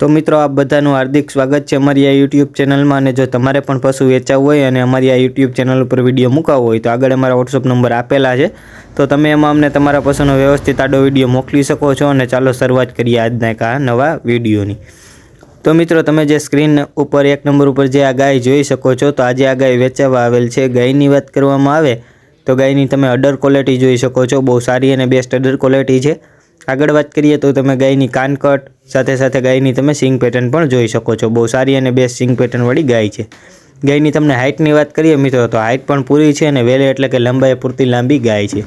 તો મિત્રો આપ બધાનું હાર્દિક સ્વાગત છે અમારી આ યુટ્યુબ ચેનલમાં અને જો તમારે પણ પશુ વેચાવવું હોય અને અમારી આ યુટ્યુબ ચેનલ ઉપર વીડિયો મૂકાવો હોય તો આગળ અમારા વોટ્સઅપ નંબર આપેલા છે. તો તમે એમાં અમને તમારા પશુનો વ્યવસ્થિત આડો વીડિયો મોકલી શકો છો અને ચાલો શરૂઆત કરીએ આજના એક આ નવા વિડીયોની તો મિત્રો તમે જે સ્ક્રીન ઉપર એક નંબર ઉપર જે આ ગાય જોઈ શકો છો તો આજે આ ગાય વેચાવા આવેલ છે. ગાયની વાત કરવામાં આવે તો ગાયની તમે અડર ક્વોલિટી જોઈ શકો છો. બહુ સારી અને બેસ્ટ અડર ક્વોલિટી છે. આગળ વાત કરીએ તો તમે ગાયની કાનકટ, સાથે સાથે ગાયની તમે સિંગ પેટર્ન પણ જોઈ શકો છો. બહુ સારી અને બેસ્ટ સિંગ પેટર્નવાળી ગાય છે. ગાયની તમને હાઇટની વાત કરીએ મિત્રો, તો હાઇટ પણ પૂરી છે અને વેલે એટલે કે લંબાઈ પૂરતી લાંબી ગાય છે.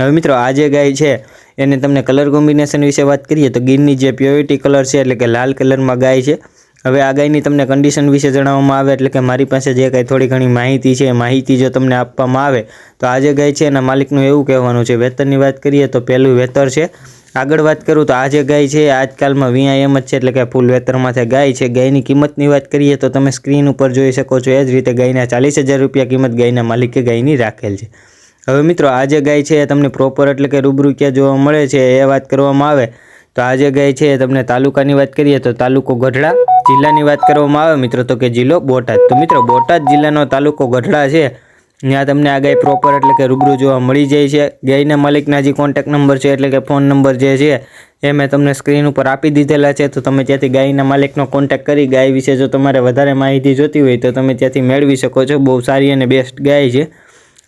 હવે મિત્રો, આ જે ગાય છે, એને તમને કલર કોમ્બિનેશન વિશે વાત કરીએ તો ગીરની જે પ્યોરિટી કલર છે એટલે કે લાલ કલરમાં ગાય છે. હવે આ ગાયની તમને કન્ડિશન વિશે જણાવવામાં આવે એટલે કે મારી પાસે જે કાંઈ થોડી ઘણી માહિતી છે માહિતી જો તમને આપવામાં આવે, તો આ જે ગાય છે, એના માલિકનું એવું કહેવાનું છે. વેતનની વાત કરીએ તો પહેલું વેતર છે. આગળ વાત કરું તો આ જે ગાય છે આજકાલમાં વીઆઈએમ જ છે, એટલે કે ફૂલ વેતરમાંથી ગાય છે, ગાયની કિંમતની વાત કરીએ તો તમે સ્ક્રીન ઉપર જોઈ શકો છો, એ જ રીતે ગાયના ચાલીસ હજાર રૂપિયા કિંમત ગાયના માલિકે ગાયની રાખેલ છે. હવે મિત્રો, આ જે ગાય છે, એ તમને પ્રોપર એટલે કે રૂબરૂ ક્યાં જોવા મળે છે, એ વાત કરવામાં આવે. તો આ જે ગાય છે તમને તાલુકાની વાત કરીએ તો તાલુકો ગઢડા જિલ્લાની વાત કરવામાં આવે મિત્રો, તો કે જિલ્લો બોટાદ. તો મિત્રો, બોટાદ જિલ્લાનો તાલુકો ગઢડા છે. ત્યાં તમને આ ગાય પ્રોપર એટલે કે રૂબરૂ જોવા મળી જાય છે. ગાયના માલિકના જે કોન્ટેક નંબર છે એટલે કે ફોન નંબર જે છે, એ મેં તમને સ્ક્રીન ઉપર આપી દીધેલા છે. તો તમે ત્યાંથી ગાયના માલિકનો કોન્ટેક કરી, ગાય વિશે જો તમારે વધારે માહિતી જોતી હોય તો તમે ત્યાંથી મેળવી શકો છો. બહુ સારી અને બેસ્ટ ગાય છે.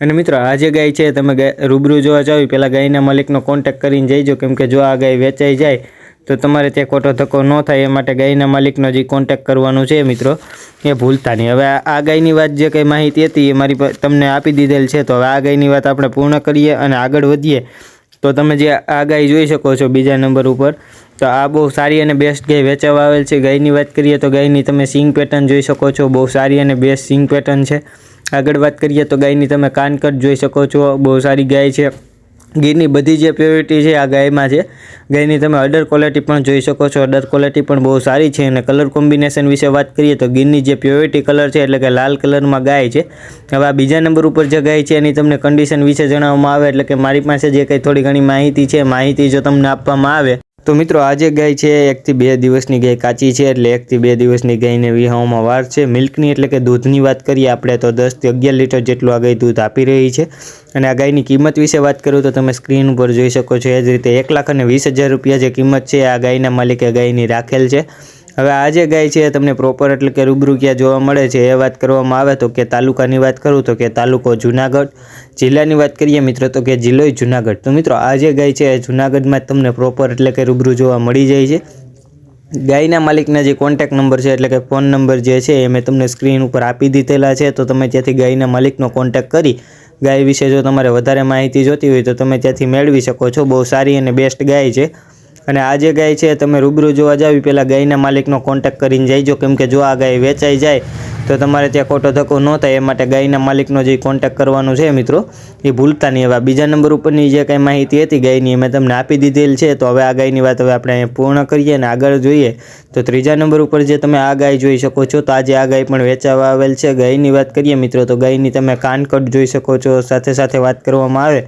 અને મિત્રો, આ જે ગાય છે, તમે રૂબરૂ જોવા જાઓ પહેલાં ગાયના માલિકનો કોન્ટેક કરીને જઈજો. કેમ કે જો આ ગાય વેચાઈ જાય તો તમારે ત્યાં ખોટો ધક્કો ન થાય એ માટે ગાયના માલિકનો જે કોન્ટેક કરવાનું છે મિત્રો, એ ભૂલતા નહીં. હવે આ ગાયની વાત જે કંઈ માહિતી હતી એ મારી તમને આપી દીધેલ છે. તો હવે આ ગાયની વાત આપણે પૂર્ણ કરીએ અને આગળ વધીએ. તો તમે જે આ ગાય જોઈ શકો છો બીજા નંબર ઉપર. તો આ બહુ સારી અને બેસ્ટ ગાય વેચાવા આવેલ છે. ગાયની વાત કરીએ તો ગાયની તમે સિંગ પેટર્ન જોઈ શકો છો. બહુ સારી અને બેસ્ટ સિંગ પેટર્ન છે. આગળ વાત કરીએ તો ગાયની તમે કાનકટ જોઈ શકો છો. બહુ સારી ગાય છે. ગીરની બધી જે પ્યોરિટી છે આ ગાયમાં છે. ગાયની તમે અડર ક્વોલિટી પણ જોઈ શકો છો. અડર ક્વોલિટી પણ બહુ સારી છે અને કલર કોમ્બિનેશન વિશે વાત કરીએ તો ગીરની જે પ્યોરિટી કલર છે એટલે કે લાલ કલરમાં ગાય છે. હવે આ બીજા નંબર ઉપર જે ગાય છે એની તમને કન્ડિશન વિશે જણાવવામાં આવે એટલે કે મારી પાસે જે કંઈ થોડી ઘણી માહિતી છે, માહિતી જો તમને આપવામાં આવે તો મિત્રો આજે ગાય છે, એકથી બે દિવસની ગાય કાચી છે, એટલે એકથી બે દિવસની ગાયને વિહાવામાં વાર છે. મિલ્કની એટલે કે દૂધની વાત કરીએ આપણે, તો દસથી અગિયાર લીટર જેટલું આ ગાય દૂધ આપી રહી છે. અને આ ગાયની કિંમત વિશે વાત કરું તો તમે સ્ક્રીન ઉપર જોઈ શકો છો, એ જ રીતે એક લાખ અને વીસ હજાર રૂપિયા જે કિંમત છે, આ ગાયના માલિકે ગાયની રાખેલ છે. હવે આ જે ગાય છે, તમને પ્રોપર એટલે કે રૂબરૂ ક્યાં જોવા મળે છે, એ વાત કરવામાં આવે તો કે તાલુકાની વાત કરું તો કે તાલુકો જુનાગઢ, જિલ્લાની વાત કરીએ મિત્રો તો કે જિલ્લો જુનાગઢ. તો મિત્રો આ જે ગાય છે જુનાગઢમાં તમને પ્રોપર એટલે કે રૂબરૂ જોવા મળી જાય છે. ગાયના માલિકના જે કોન્ટેક નંબર છે એટલે કે ફોન નંબર જે છે, એ મેં તમને સ્ક્રીન ઉપર આપી દીધેલા છે. તો તમે ત્યાંથી ગાયના માલિકનો કોન્ટેક કરી, ગાય વિશે જો તમારે વધારે માહિતી જોતી હોય તો તમે ત્યાંથી મેળવી શકો છો. બહુ સારી અને બેસ્ટ ગાય છે. અને આ જે ગાય છે, તમે રૂબરૂ જોવા જાવ પહેલાં ગાયના માલિકનો કોન્ટેક કરીને જઈજો, કેમ કે જો આ ગાય વેચાઈ જાય તો તમારે ત્યાં ખોટો ધક્કો ન થાય, એ માટે ગાયના માલિકનો જે કોન્ટેક કરવાનો છે મિત્રો, એ ભૂલતા નહીં. હવે બીજા નંબર ઉપરની જે કંઈ માહિતી હતી ગાયની મેં તમને આપી દીધેલ છે. તો હવે આ ગાયની વાત હવે આપણે પૂર્ણ કરીએ અને આગળ જોઈએ. તો ત્રીજા નંબર ઉપર જે તમે આ ગાય જોઈ શકો છો, તો આજે આ ગાય પણ વેચાવા આવેલ છે. ગાયની વાત કરીએ મિત્રો, તો ગાયની તમે કાનકટ જોઈ શકો છો. સાથે સાથે વાત કરવામાં આવે,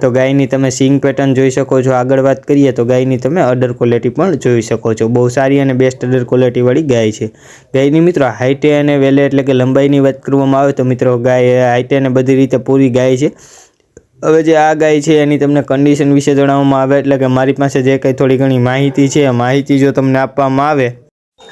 તો ગાયની તમે સિંગ પેટર્ન જોઈ શકો છો. આગળ વાત કરીએ, તો ગાયની તમે અડર ક્વોલિટી પણ જોઈ શકો છો. બહુ સારી અને બેસ્ટ અડર ક્વોલિટીવાળી ગાય છે. ગાયની મિત્રો હાઇટે અને વેલે એટલે કે લંબાઈની વાત કરવામાં આવે તો મિત્રો ગાય હાઈટે અને બધી રીતે પૂરી ગાય છે. હવે જે આ ગાય છે એની તમને કન્ડિશન વિશે જણાવવામાં આવે એટલે કે મારી પાસે જે કંઈ થોડી ઘણી માહિતી છે માહિતી જો તમને આપવામાં આવે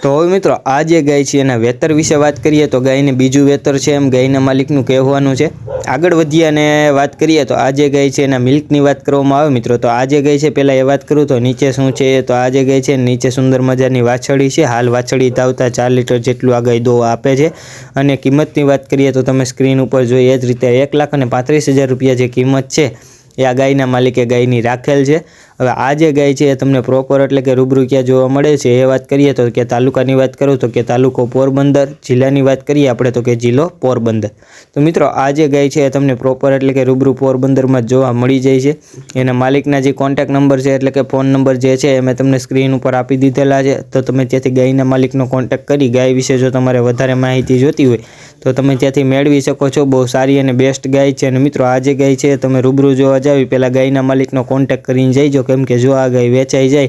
તો હવે મિત્રો, આ જે ગાય છે એના વેતર વિશે વાત કરીએ તો ગાયને બીજું વેતર છે એમ ગાયના માલિકનું કહેવાનું છે. આગળ વધીએ અને વાત કરીએ તો આ જે ગાય છે એના મિલ્કની વાત કરવામાં આવે મિત્રો, તો આ જે ગાય છે, પહેલાં એ વાત કરું તો નીચે શું છે તો આ જે ગાય છે, નીચે સુંદર મજાની વાછડી છે. હાલ વાછડી ધાવતા ચાર લીટર જેટલું આ ગાય દો આપે છે. અને કિંમતની વાત કરીએ તો તમે સ્ક્રીન ઉપર જોઈએ એ જ રીતે એક લાખ અને પાંત્રીસ હજાર રૂપિયા જે કિંમત છે એ આ ગાયના માલિકે ગાયની રાખેલ છે. હવે આ જે ગાય છે એ તમને પ્રોપર એટલે કે રૂબરૂ ક્યાં જોવા મળે છે એ વાત કરીએ તો કે તાલુકાની વાત કરું તો કે તાલુકો પોરબંદર, જિલ્લાની વાત કરીએ આપણે તો કે જિલ્લો પોરબંદર. તો મિત્રો આ જે ગાય છે એ તમને પ્રોપર એટલે કે રૂબરૂ પોરબંદરમાં જોવા મળી જાય છે. એના માલિકના જે કોન્ટેક નંબર છે એટલે કે ફોન નંબર જે છે એ મેં તમને સ્ક્રીન ઉપર આપી દીધેલા છે. તો તમે ત્યાંથી ગાયના માલિકનો કોન્ટેક કરી ગાય વિશે જો તમારે વધારે માહિતી જોતી હોય તો તમે ત્યાંથી મેળવી શકો છો. બહુ સારી અને બેસ્ટ ગાય છે. અને મિત્રો, આ જે ગાય છે, તમે રૂબરૂ જોવા જાવ પહેલાં ગાયના માલિકનો કોન્ટેક કરીને જઈજો. કેમ કે જો આ ગાય વેચાઈ જાય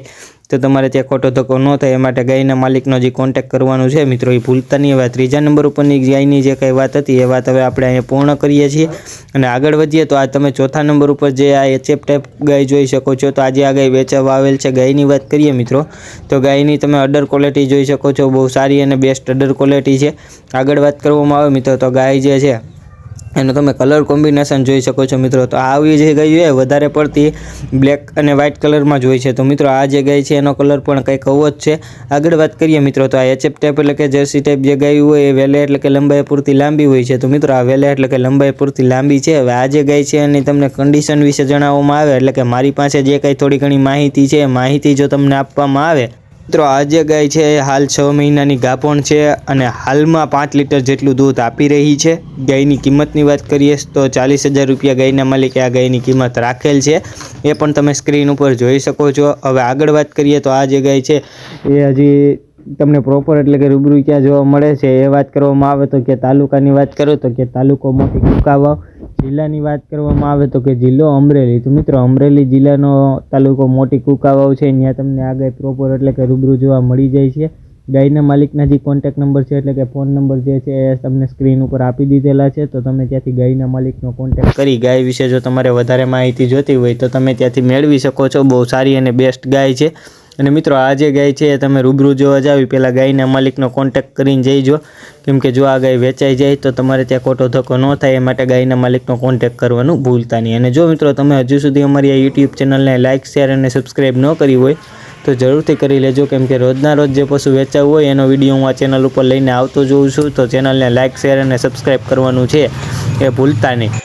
તો તમારે ત્યાં ખોટો ધક્કો ન થાય, એ માટે ગાયના માલિકનો જે કોન્ટેક્ટ કરવાનો છે, મિત્રો, એ ભૂલતા નહીં હવે ત્રીજા નંબર ઉપરની ગાયની જે કંઈ વાત હતી, એ વાત હવે આપણે અહીંયા પૂર્ણ કરીએ છીએ. અને આગળ વધીએ તો આ તમે ચોથા નંબર ઉપર જે આ એચએફ ટાઈપ ગાય જોઈ શકો છો, તો આજે આ ગાય વેચાવા આવેલ છે. ગાયની વાત કરીએ, મિત્રો, તો ગાયની તમે અડર ક્વોલિટી જોઈ શકો છો. બહુ સારી અને બેસ્ટ અડર ક્વોલિટી છે. આગળ વાત કરવામાં આવે, મિત્રો, તો ગાય જે છે એનો તમે કલર કોમ્બિનેશન જોઈ શકો છો મિત્રો. તો આવી જે ગાય છે વધારે પડતી બ્લેક અને વ્હાઇટ કલરમાં જ હોય છે. તો મિત્રો આ જે ગાય છે એનો કલર પણ કંઈક આવો જ છે. આગળ વાત કરીએ મિત્રો, તો આ એચએફ ટાઈપ એટલે કે જર્સી ટાઈપ જે ગાયું હોય એ વેલે એટલે કે લંબાઈ પૂરતી લાંબી હોય છે. તો મિત્રો આ વેલે એટલે કે લંબાઈ પૂરતી લાંબી છે. હવે આ જે ગાય છે એની તમને કન્ડિશન વિશે જણાવવામાં આવે એટલે કે મારી પાસે જે કંઈ થોડી ઘણી માહિતી છે, એ માહિતી જો તમને આપવામાં આવે મિત્રો, આ જે ગાય છે, એ હાલ છ મહિનાની ગાભણ છે અને હાલમાં પાંચ લીટર જેટલું દૂધ આપી રહી છે. ગાયની કિંમતની વાત કરીએ તો ચાલીસ હજાર રૂપિયા ગાયના માલિકે આ ગાયની કિંમત રાખેલ છે. એ પણ તમે સ્ક્રીન ઉપર જોઈ શકો છો. હવે આગળ વાત કરીએ તો આ જે ગાય છે, એ હજી તમને પ્રોપર એટલે કે રૂબરૂ ક્યાં જોવા મળે છે એ વાત કરવામાં આવે તો કે તાલુકાની વાત કરો તો કે તાલુકો મોટી કુકાવાવ જિલ્લાની વાત કરવામાં આવે તો કે જિલ્લો અમરેલી. તો મિત્રો, અમરેલી જિલ્લાનો તાલુકો મોટી કુકાવાવ છે. ત્યાં તમને આ ગાય પ્રોપર એટલે કે રૂબરૂ જોવા મળી જાય છે. ગાયના માલિકના જે કોન્ટેક નંબર છે એટલે કે ફોન નંબર જે છે એ તમને સ્ક્રીન ઉપર આપી દીધેલા છે. તો તમે ત્યાંથી ગાયના માલિકનો કોન્ટેક કરી ગાય વિશે જો તમારે વધારે માહિતી જોતી હોય તો તમે ત્યાંથી મેળવી શકો છો. બહુ સારી અને બેસ્ટ ગાય છે. અને મિત્રો, આ જે ગાય છે એ તમે રૂબરૂ જોવા જાવી પહેલાં ગાયના માલિકનો કોન્ટેક્ટ કરીને જઈજો કેમ કે જો આ ગાય વેચાઈ જાય, તો તમારે ત્યાં ખોટો ધક્કો ન થાય, એ માટે ગાયના માલિકનો કોન્ટેક્ટ કરવાનું ભૂલતા નહીં. અને જો મિત્રો, તમે હજુ સુધી અમારી આ યુટ્યુબ ચેનલને લાઇક શેર અને સબસ્ક્રાઈબ ન કરી હોય, તો જરૂરથી કરી લેજો. કેમ કે રોજના રોજ જે પશુ વેચાવું હોય, એનો વીડિયો હું આ ચેનલ ઉપર લઈને આવતો જોઉં છું. તો ચેનલને લાઇક શેર અને સબસ્ક્રાઈબ કરવાનું છે, એ ભૂલતા નહીં.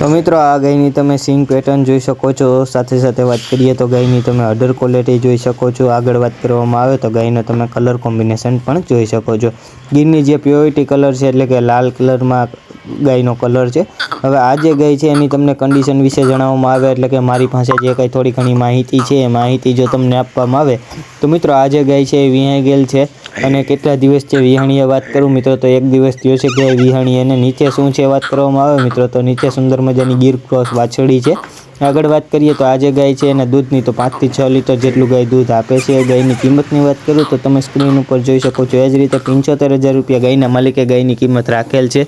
તો મિત્રો, આ ગાયની તમે સિંગ પેટર્ન જોઈ શકો છો. સાથે સાથે વાત કરીએ તો ગાયની તમે અડર ક્વોલિટી જોઈ શકો છો. આગળ વાત કરવામાં આવે તો ગાયનો તમે કલર કોમ્બિનેશન પણ જોઈ શકો છો. ગીરની જે પ્યોરિટી કલર છે, એટલે કે લાલ કલરમાં ગાયનો કલર છે. હવે આ જે ગાય છે, એની તમને કન્ડિશન વિશે જણાવવામાં આવે, એટલે કે મારી પાસે જે કંઈ થોડી ઘણી માહિતી છે, એ માહિતી જો તમને આપવામાં આવે, તો મિત્રો, આ જે ગાય છે, એ વિહાઈ ગયેલ છે. અને કેટલા દિવસ છે વિહાણીએ વાત કરું? મિત્રો, તો એક દિવસ થયો છે કે વિહાણી અને નીચે શું છે વાત કરવામાં આવે? મિત્રો, તો નીચે સુંદર મજાની ગીર ક્રોસ વાછડી છે. આગળ વાત કરીએ તો આજે ગાય છે એના દૂધની. તો પાંચથી છ લીટર જેટલું ગાય દૂધ આપે છે. ગાયની કિંમતની વાત કરું તો તમે સ્ક્રીન ઉપર જોઈ શકો છો. એ જ રીતે પંચોતેર હજાર રૂપિયા ગાયના માલિકે ગાયની કિંમત રાખેલ છે.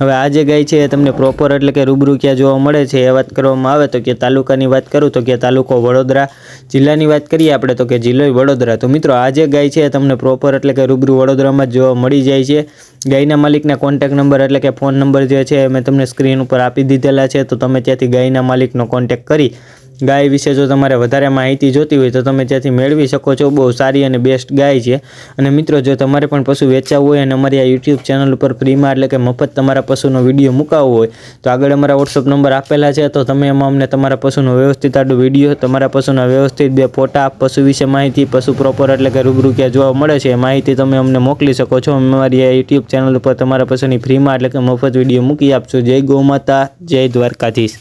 હવે આ જે ગાય છે એ તમને પ્રોપર એટલે કે રૂબરૂ ક્યાં જોવા મળે છે એ વાત કરવામાં આવે તો કે તાલુકાની વાત કરું તો કે તાલુકો વડોદરા. જિલ્લાની વાત કરીએ આપણે તો કે જિલ્લો વડોદરા. તો મિત્રો આ જે ગાય છે એ તમને પ્રોપર એટલે કે રૂબરૂ વડોદરામાં જ જોવા મળી જાય છે. ગાયના માલિકના કોન્ટેક નંબર એટલે કે ફોન નંબર જે છે મેં તમને સ્ક્રીન ઉપર આપી દીધેલા છે. તો તમે ત્યાંથી ગાયના માલિકનો કોન્ટેક કરી ગાય વિશે જો તમારે વધારે માહિતી જોતી હોય તો તમે ત્યાંથી મેળવી શકો છો. બહુ સારી અને બેસ્ટ ગાય છે. અને મિત્રો, જો તમારે પણ પશુ વેચાવવું હોય અને અમારી આ યુટ્યુબ ચેનલ ઉપર ફ્રીમાં એટલે કે મફત તમારા પશુનો વીડિયો મુકાવવો હોય, તો આગળ અમારા વોટ્સઅપ નંબર આપેલા છે. તો તમે એમાં અમને તમારા પશુનો વ્યવસ્થિત આડો વીડિયો તમારા પશુના વ્યવસ્થિત બે ફોટા, પશુ વિશે માહિતી, પશુ પ્રોપર એટલે કે રૂબરૂ ક્યાં જોવા મળે છે એ માહિતી તમે અમને મોકલી શકો છો. અમારી આ યુટ્યુબ ચેનલ ઉપર તમારા પશુની ફ્રીમાં એટલે કે મફત વીડિયો મૂકી આપશો. જય ગૌ માતા, જય દ્વારકાધીશ.